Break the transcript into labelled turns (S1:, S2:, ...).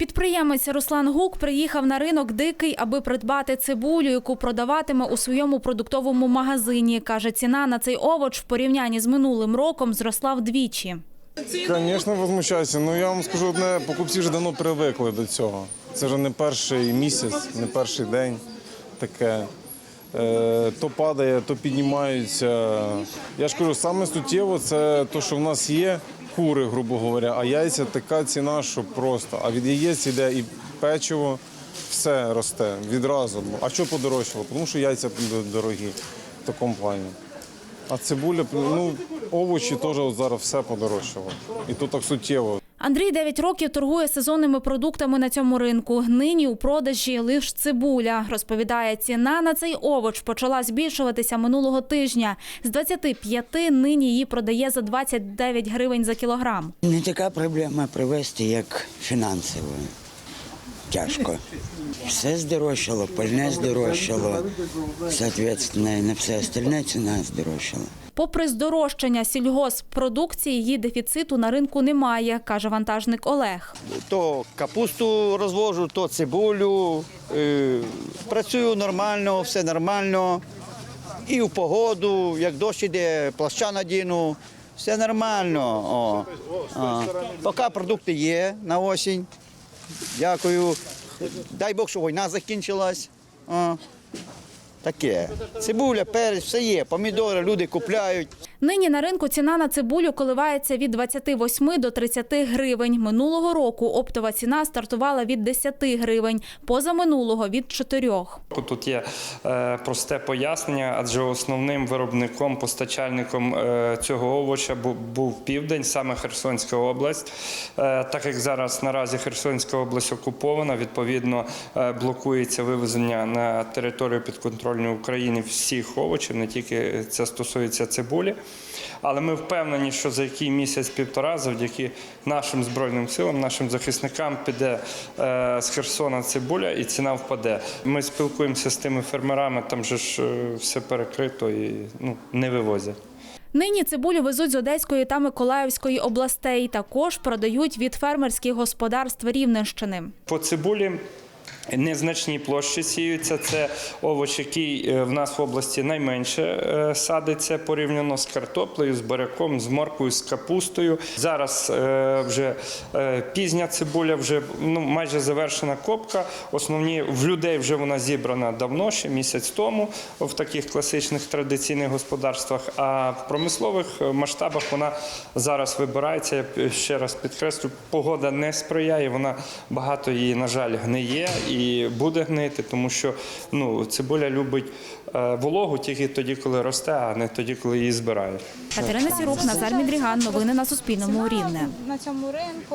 S1: Підприємець Руслан Гук приїхав на ринок дикий, аби придбати цибулю, яку продаватиме у своєму продуктовому магазині. Каже, ціна на цей овоч в порівнянні з минулим роком зросла вдвічі.
S2: Звісно, возмущаюся. Ну я вам скажу одне, покупці вже давно привикли до цього. Це вже не перший місяць, не перший день таке. Е, то падає, то піднімаються. Я ж кажу, саме суттєво це те, що в нас є кури, грубо говоря, а яйця така ціна, що просто. А від яєць йде і печиво, все росте відразу. А що подорожчало? Тому що яйця дорогі в такому плані. А цибуля, ну, овочі теж зараз все подорожчало. І то так суттєво.
S1: Андрій 9 років торгує сезонними продуктами на цьому ринку. Нині у продажі лише цибуля. Розповідає, ціна на цей овоч почала збільшуватися минулого тижня. З 25 нині її продає за 29 гривень за кілограм.
S3: Не така проблема привезти, як фінансово. Тяжко. Все здорожчало, пальне здорожчало, і на все остальне ціна здорожчала.
S1: Попри здорожчання сільгоспродукції, її дефіциту на ринку немає, каже вантажник Олег.
S4: То капусту розвожу, то цибулю. Е, Працюю нормально, все нормально. І в погоду, як дощ іде, плаща надіну, все нормально. О. А. Поки продукти є на осінь. Дякую. Дай Бог, що війна закінчилась. О. Таке. Цибуля, перець, все є. Помідори люди купляють.
S1: Нині на ринку ціна на цибулю коливається від 28 до 30 гривень. Минулого року оптова ціна стартувала від 10 гривень, позаминулого – від 4.
S5: Тут є е, просте пояснення, адже основним виробником, постачальником е, цього овоча був південь, саме Херсонська область. Е, Так як зараз наразі Херсонська область окупована, відповідно блокується вивезення на територію підконтрольної України всіх овочів, не тільки це стосується цибулі. Але ми впевнені, що за який місяць-півтора, завдяки нашим збройним силам, нашим захисникам піде е, з Херсона цибуля і ціна впаде. Ми спілкуємося з тими фермерами, там же ж е, все перекрито і ну, не вивозять.
S1: Нині цибулю везуть з Одеської та Миколаївської областей. Також продають від фермерських господарств Рівненщини.
S5: По цибулі незначні площі сіються. Це овоч, який е, в нас в області найменше е, садиться порівняно з картоплею, з буряком, з морквою, з капустою. Зараз е, вже пізня цибуля, вже ну, майже завершена копка. Основні в людей вже вона зібрана давно, ще місяць тому, в таких класичних традиційних господарствах. А в промислових масштабах вона зараз вибирається. Я ще раз підкреслю, погода не сприяє. Вона багато її, на жаль, гниє і буде гнити, тому що ну, цибуля любить е, вологу тільки тоді, коли росте, а не тоді, коли її збирають.
S1: Катерина Сірук, Назар Мідріган. Новини на Суспільному. Рівне.
S6: на цьому ринку.